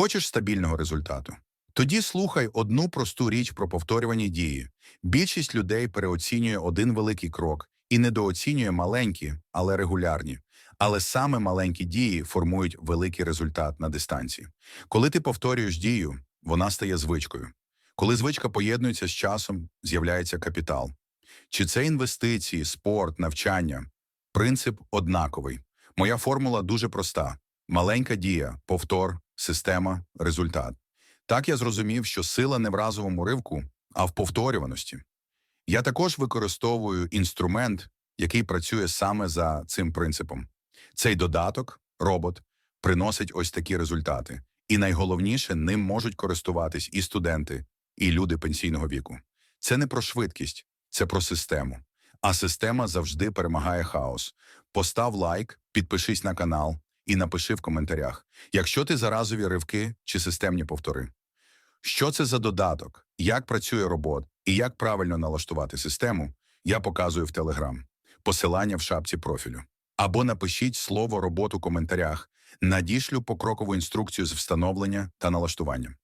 Хочеш стабільного результату? Тоді слухай одну просту річ про повторювані дії. Більшість людей переоцінює один великий крок і недооцінює маленькі, але регулярні. Але саме маленькі дії формують великий результат на дистанції. Коли ти повторюєш дію, вона стає звичкою. Коли звичка поєднується з часом, з'являється капітал. Чи це інвестиції, спорт, навчання? Принцип однаковий. Моя формула дуже проста: маленька дія, повтор, система, результат. Так я зрозумів, що сила не в разовому ривку, а в повторюваності. Я також використовую інструмент, який працює саме за цим принципом. Цей додаток, робот, приносить ось такі результати. І найголовніше, ним можуть користуватись і студенти, і люди пенсійного віку. Це не про швидкість, це про систему. А система завжди перемагає хаос. Постав лайк, підпишись на канал і напиши в коментарях, якщо ти заразові ривки чи системні повтори. Що це за додаток, як працює робот і як правильно налаштувати систему, я показую в Телеграм. Посилання в шапці профілю. Або напишіть слово «робот» у коментарях. Надішлю покрокову інструкцію з встановлення та налаштування.